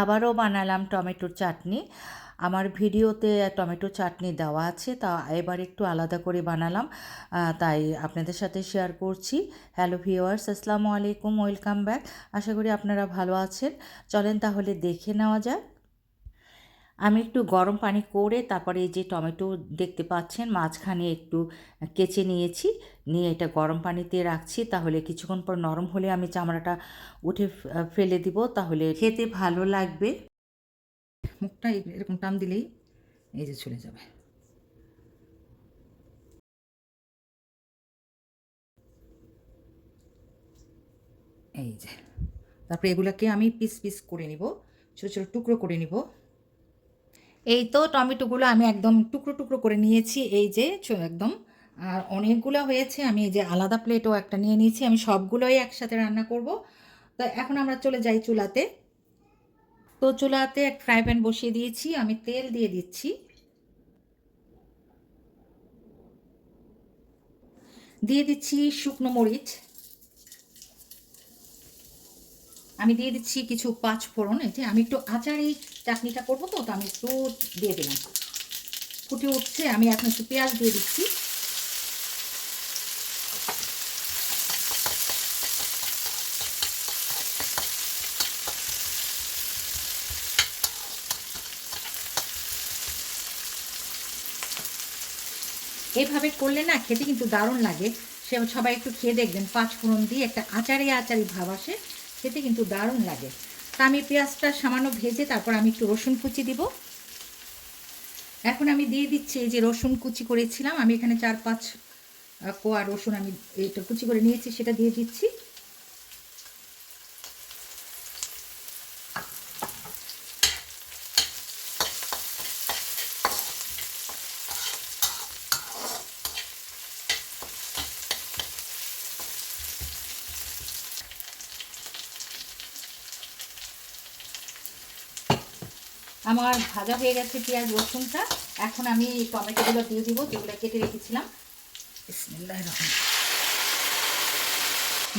আবারও বানালাম টমেটোর চাটনি। আমার ভিডিওতে টমেটো চাটনি দেওয়া আছে, তা এবার একটু আলাদা করে বানালাম। তাই আপনাদের সাথে শেয়ার করছি। হ্যালো ভিওয়ার্স আসসালামু আলাইকুম ওয়েলকাম ব্যাক আশা করি আপনারা ভালো আছেন। চলেন তাহলে দেখে নেওয়া যাক। আমি একটু গরম পানি করে তারপরে এই যে টমেটো দেখতে পাচ্ছেন, মাঝখানে একটু কেচে নিয়েছি। নিয়ে এটা গরম পানিতে রাখছি। তাহলে কিছুক্ষণ পর নরম হলে আমি চামড়াটা উঠে ফেলে দিব। তাহলে খেতে ভালো লাগবে। মুখটা এরকম টান দিলেই এই যে চলে যাবে। এই যে, তারপরে এগুলোকে আমি পিস পিস করে নিব। ছোটো ছোটো টুকরো করে নিব। এই তো টমেটোগুলো আমি একদম টুকরো টুকরো করে নিয়েছি, এই যে একদম। আর অনেকগুলো হয়েছে, আমি এই যে আলাদা প্লেটও একটা নিয়ে নিয়েছি, আমি সবগুলোই একসাথে রান্না করব। তো এখন আমরা চলে যাই চুলাতে। তো চুলাতে এক ফ্রাই প্যান বসিয়ে দিয়েছি, আমি তেল দিয়ে দিচ্ছি। দিয়ে দিচ্ছি শুকনো মরিচ। আমি দিয়ে দিচ্ছি কিছু পাঁচ ফোড়ন, এই যে আমি একটু আচার চাটনিটা করব তো তো আমি একটু দিয়ে দিলাম। ফুটে উঠছে, আমি এখন একটু পেঁয়াজ দিয়ে দিচ্ছি। এইভাবে করলে না খেতে কিন্তু দারুণ লাগে। সে সবাই একটু খেয়ে দেখবেন, পাঁচ ফোড়ন দিয়ে একটা আচারে আচারি ভাব আসে। খেতে কিন্তু দারুণ লাগে। তা আমি পেঁয়াজটা সামান্য ভেজে তারপর আমি একটু রসুন কুচি দিব। এখন আমি দিয়ে দিচ্ছি এই যে রসুন কুচি করেছিলাম। আমি এখানে চার পাঁচ কোয়া রসুন আমি এটা কুচি করে নিয়েছি, সেটা দিয়ে দিচ্ছি। আমার ভাজা হয়ে গেছে পেঁয়াজ, রসুনটা। এখন আমি টমেটোগুলো দিয়ে দিব, যেগুলো কেটে রেখেছিলাম।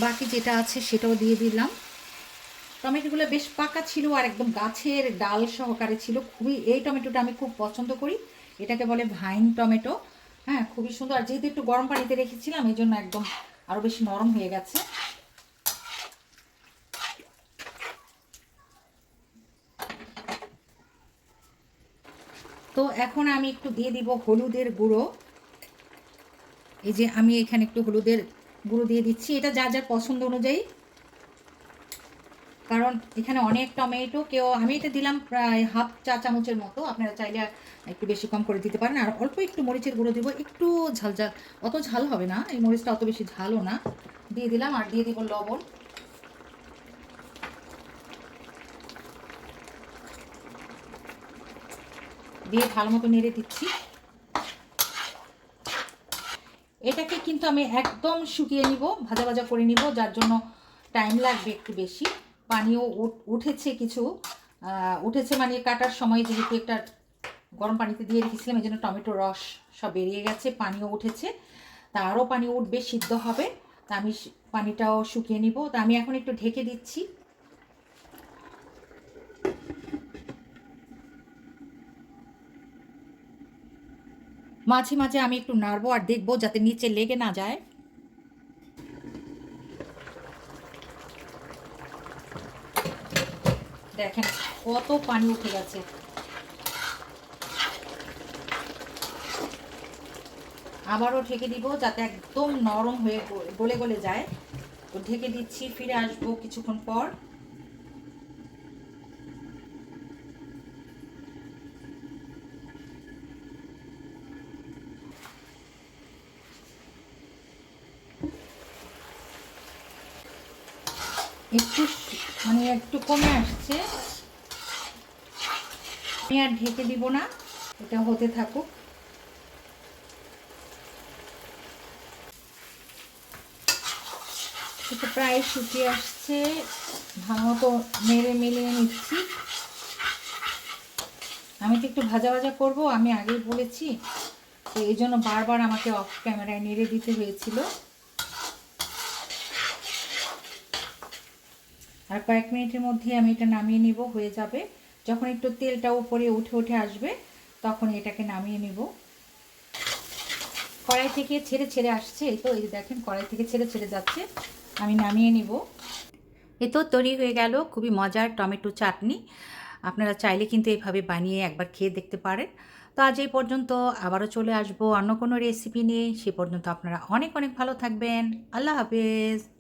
বাকি যেটা আছে সেটাও দিয়ে দিলাম। টমেটোগুলো বেশ পাকা ছিল আর একদম গাছের ডাল সহকারে ছিল। খুবই, এই টমেটোটা আমি খুব পছন্দ করি। এটাকে বলে ভাইন টমেটো। হ্যাঁ খুবই সুন্দর। আর যেহেতু একটু গরম পানিতে রেখেছিলাম, এই জন্য একদম আরও বেশি নরম হয়ে গেছে। তো এখন আমি একটু দিয়ে দিব হলুদের গুঁড়ো। এই যে আমি এখানে একটু হলুদের গুঁড়ো দিয়ে দিচ্ছি। এটা যার যার পছন্দ অনুযায়ী। কারণ এখানে অনেক টমেটো, কেউ আমি এটা দিলাম প্রায় হাফ চা চামচের মতো। আপনারা চাইলে একটু বেশি কম করে দিতে পারেন। আর অল্প একটু মরিচের গুঁড়ো দিব। একটু ঝাল ঝাল, অত ঝাল হবে না। এই মরিচটা অত বেশি ঝালও না। দিয়ে দিলাম আর দিয়ে দিব লবণ। দিয়ে ভালো মতো নেড়ে দিচ্ছি। এটাকে কিন্তু আমি একদম শুকিয়ে নিব, ভাজা ভাজা করে নিব, যার জন্য টাইম লাগবে একটু বেশি। পানিও উঠ- উঠেছে কিছু উঠেছে মানে কাটার সময় যেহেতু একটা গরম পানিতে দিয়ে রেখেছিলাম এই জন্য টমেটো রস সব বেরিয়ে গেছে, পানিও উঠেছে। তা আরও পানি উঠবে, সিদ্ধ হবে। তা আমি পানিটাও শুকিয়ে নিব। তা আমি এখন একটু ঢেকে দিচ্ছি। মাঝে মাঝে আমি একটু নাড়বো আর দেখব যাতে নিচে লেগে না যায়। দেখেন কত পানি উঠে গেছে। আবারও ঢেকে দিব যাতে একদম নরম হয়ে গলে গলে যায়। তো ঢেকে দিচ্ছি, ফিরে আসব কিছুক্ষণ পর। একটু মানে একটু কমে আসছে। আমি আর ঢেকে দিব না, এটা হতে থাকুক। এটা প্রায় শুকিয়ে আসছে, ভালো মতো মেরে মিলিয়ে নিচ্ছি। আমি তো একটু ভাজা ভাজা করব, আমি আগেই বলেছি, তো এই জন্য বারবার আমাকে অফ ক্যামেরায় নেড়ে দিতে হয়েছিল। আর কয়েক মিনিটের মধ্যে আমি এটা নামিয়ে নিব, হয়ে যাবে। যখন একটু তেলটা উপরে উঠে উঠে আসবে, তখন এটাকে নামিয়ে নিব। কড়াই থেকে ছেড়ে ছেড়ে আসছে তো, এই দেখেন, কড়াই থেকে ছেড়ে ছেড়ে যাচ্ছে। আমি নামিয়ে নিব। এ তো, তৈরি হয়ে গেল। খুবই মজার টমেটো চাটনি। আপনারা চাইলে কিন্তু এভাবে বানিয়ে একবার খেয়ে দেখতে পারেন। তো আজ এই পর্যন্ত আবারও চলে আসব অন্য কোনো রেসিপি নিয়ে। সে পর্যন্ত আপনারা অনেক অনেক ভালো থাকবেন। আল্লাহ হাফেজ।